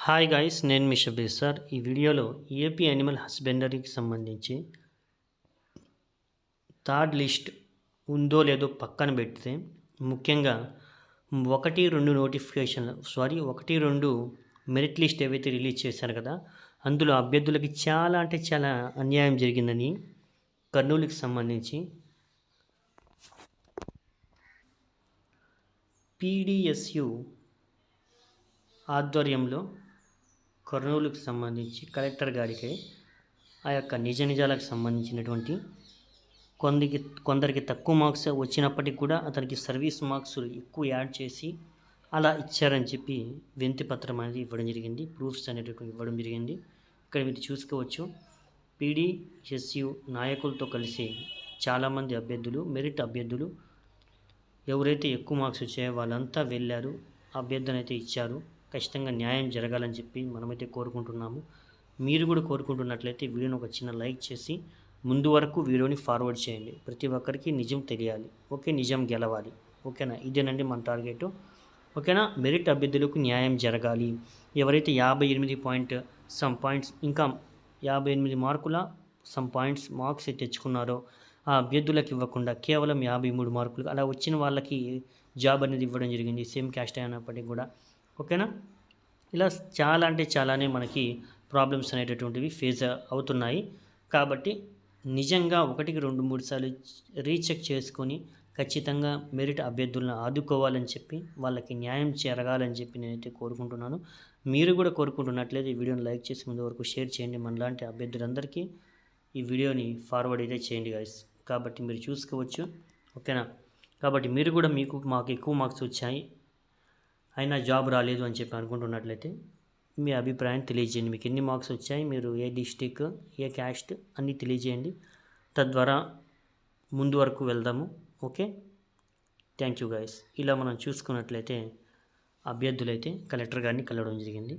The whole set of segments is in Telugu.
హాయ్ గాయ్స్ నేను మీ షబీర్ సార్. ఈ వీడియోలో ఏపీ యానిమల్ హస్బెండరీకి సంబంధించి థర్డ్ లిస్ట్ ఉందో లేదో పక్కన పెడితే ముఖ్యంగా ఒకటి రెండు నోటిఫికేషన్ సారీ ఒకటి రెండు మెరిట్ లిస్ట్ ఏవైతే రిలీజ్ చేశారు కదా అందులో అభ్యర్థులకి చాలా అంటే చాలా అన్యాయం జరిగిందని కర్నూలుకి సంబంధించి పీడిఎస్యు ఆధ్వర్యంలో కర్నూలుకు సంబంధించి కలెక్టర్ గారికి ఆ యొక్క నిజ నిజాలకు సంబంధించినటువంటి కొందరికి కొందరికి తక్కువ మార్క్స్ వచ్చినప్పటికీ కూడా అతనికి సర్వీస్ మార్క్స్ ఎక్కువ యాడ్ చేసి అలా ఇచ్చారని చెప్పి వినతి పత్రం అనేది ఇవ్వడం జరిగింది. ప్రూఫ్స్ అనేటటువంటి ఇవ్వడం జరిగింది. ఇక్కడ మీరు చూసుకోవచ్చు. పీడీఎస్యు నాయకులతో కలిసి చాలామంది అభ్యర్థులు మెరిట్ అభ్యర్థులు ఎవరైతే ఎక్కువ మార్క్స్ వచ్చాయో వాళ్ళంతా వెళ్ళారు. అభ్యర్థన అయితే ఇచ్చారు. ఖచ్చితంగా న్యాయం జరగాలని చెప్పి మనమైతే కోరుకుంటున్నాము. మీరు కూడా కోరుకుంటున్నట్లయితే వీడియోని ఒక చిన్న లైక్ చేసి ముందు వరకు వీడియోని ఫార్వర్డ్ చేయండి. ప్రతి ఒక్కరికి నిజం తెలియాలి. ఓకే నిజం గెలవాలి. ఓకేనా? ఇదేనండి మన టార్గెట్. ఓకేనా? మెరిట్ అభ్యర్థులకు న్యాయం జరగాలి. ఎవరైతే యాభై ఎనిమిది పాయింట్ సమ్ పాయింట్స్ ఇంకా యాభై ఎనిమిది మార్కుల సమ్ పాయింట్స్ మార్క్స్ తెచ్చుకున్నారో ఆ అభ్యర్థులకు ఇవ్వకుండా కేవలం యాభై మూడు మార్కులు. అలా వచ్చిన వాళ్ళకి జాబ్ అనేది ఇవ్వడం జరిగింది. సేమ్ క్యాస్ట్ అయినప్పటికీ కూడా. ఓకేనా? ఇలా చాలా అంటే చాలానే మనకి ప్రాబ్లమ్స్ అనేటటువంటివి ఫేస్ అవుతున్నాయి. కాబట్టి నిజంగా ఒకటికి రెండు మూడు సార్లు రీచెక్ చేసుకొని ఖచ్చితంగా మెరిట్ అభ్యర్థులను ఆదుకోవాలని చెప్పి వాళ్ళకి న్యాయం జరగాలని చెప్పి నేనైతే కోరుకుంటున్నాను. మీరు కూడా కోరుకుంటున్నట్లయితే ఈ వీడియోని లైక్ చేసి ముందు వరకు షేర్ చేయండి. మనలాంటి అభ్యర్థులందరికీ ఈ వీడియోని ఫార్వర్డ్ అయితే చేయండి గాయస్ కాబట్టి మీరు చూసుకోవచ్చు. ఓకేనా? కాబట్టి మీరు కూడా మీకు మాకు ఎక్కువ మార్క్స్ వచ్చాయి. అయినా జాబ్ రాలేదు అని చెప్పి అనుకుంటున్నట్లయితే మీ అభిప్రాయం తెలియజేయండి. మీకు ఎన్ని మార్క్స్ వచ్చాయి మీరు ఏ డిస్టిక్ ఏ క్యాస్ట్ అన్నీ తెలియజేయండి. తద్వారా ముందు వరకు వెళ్దాము. ఓకే? థ్యాంక్ యూ గైస్ ఇలా మనం చూసుకున్నట్లయితే అభ్యర్థులైతే కలెక్టర్ గారిని కలవడం జరిగింది.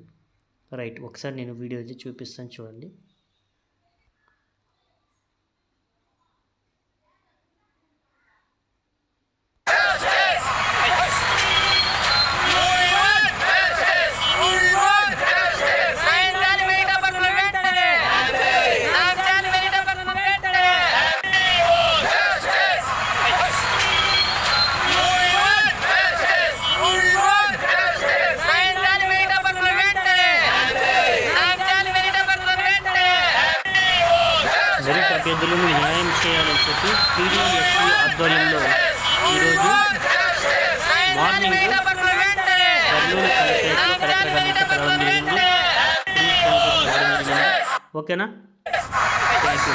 రైట్ ఒకసారి నేను వీడియో అయితే చూపిస్తాను చూడండి. మెరిట్ అభ్యర్థులను న్యాయం చేయాలని చెప్పి పీడీఎస్సీ ఆధ్వర్యంలో ఈరోజు కర్నూలు కలెక్టర్ గారిని కలవడం జరిగింది. ఓకేనా? Thank you